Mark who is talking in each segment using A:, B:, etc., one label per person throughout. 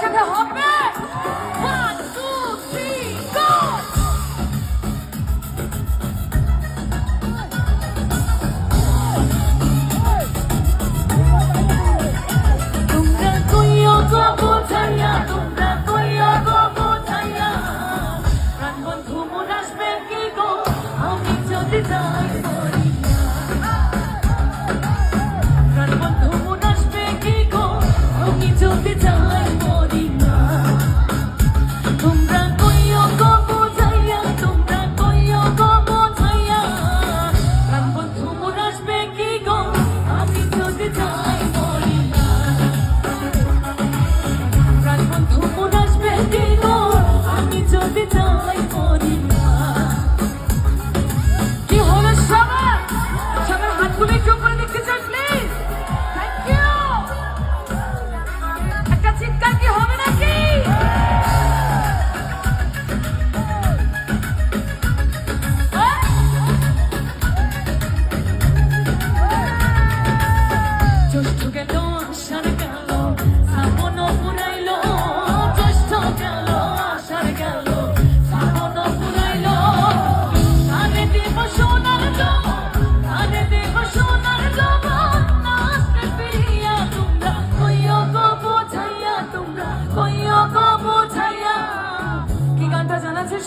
A: 唱跳好，备。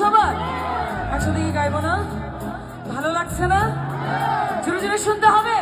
A: সবার একসাথে গাইবো না ভালো লাগছে না? জোরে জোরে শুনতে হবে।